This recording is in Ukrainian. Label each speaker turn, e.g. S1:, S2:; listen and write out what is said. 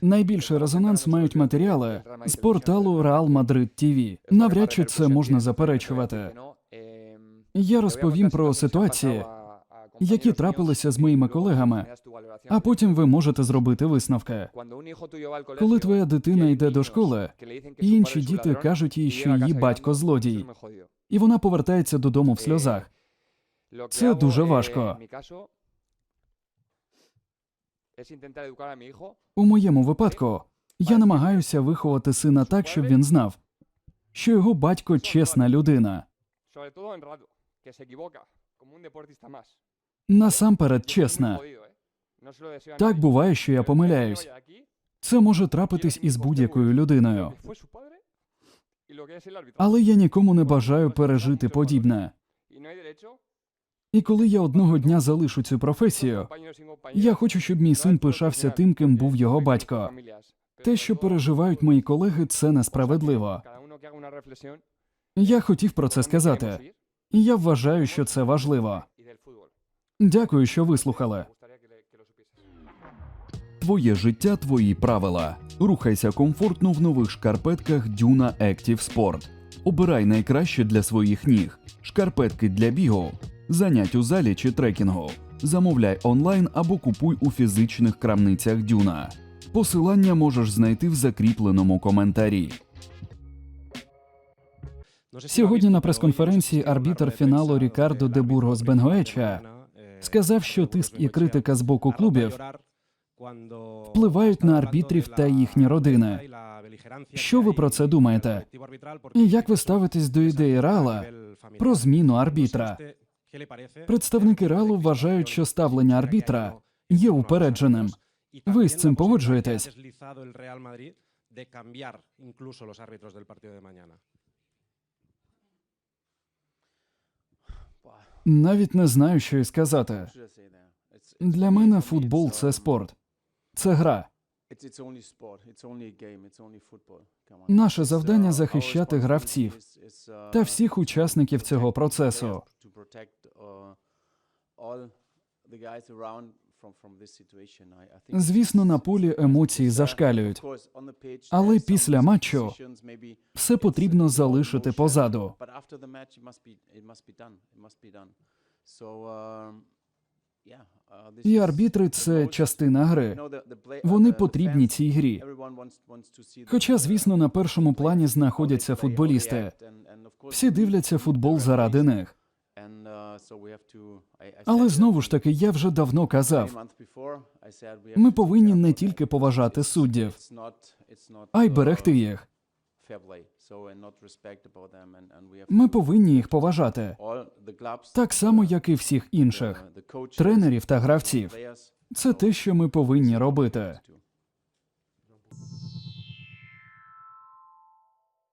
S1: Найбільший резонанс мають матеріали з порталу Real Madrid TV. Навряд чи це можна заперечувати. Я розповім про ситуації, які трапилися з моїми колегами, а потім ви можете зробити висновки. Коли твоя дитина йде до школи, і інші діти кажуть їй, що її батько злодій, і вона повертається додому в сльозах. Це дуже важко. У моєму випадку я намагаюся виховати сина так, щоб він знав, що його батько чесна людина. Насамперед чесна.
S2: ¿eh?
S1: Так буває, що я помиляюсь. Це може трапитись із будь-якою людиною. Але я нікому не бажаю пережити подібне. І коли я одного дня залишу цю професію, я хочу, щоб мій син пишався тим, ким був його батько. Те, що переживають мої колеги, це несправедливо. Я хотів про це сказати, і я вважаю, що це важливо. Дякую, що вислухали.
S3: Твоє життя, твої правила. Рухайся комфортно в нових шкарпетках Duna Active Sport. Обирай найкраще для своїх ніг. Шкарпетки для бігу, занять у залі чи трекінгу. Замовляй онлайн або купуй у фізичних крамницях Дюна. Посилання можеш знайти в закріпленому коментарі.
S1: Сьогодні на прес-конференції арбітр фіналу Рікардо де Бургос Бенгоеча сказав, що тиск і критика з боку клубів впливають на арбітрів та їхні родини. Що ви про це думаєте? І як ви ставитесь до ідеї Рала про зміну арбітра? Представники Ралу вважають, що ставлення арбітра є упередженим. Ви з цим погоджуєтесь? Навіть не знаю, що й сказати. Для мене футбол це спорт, це гра. Наше завдання захищати гравців та всіх учасників цього процесу. Звісно, на полі емоції зашкалюють, але після матчу все потрібно залишити позаду. І арбітри це частина гри. Вони потрібні цій грі. Хоча, звісно, на першому плані знаходяться футболісти. Всі дивляться футбол заради них. Але знову ж таки, я вже давно казав, ми повинні не тільки поважати суддів, а й берегти їх. Ми повинні їх поважати, так само, як і всіх інших тренерів та гравців. Це те, що ми повинні робити.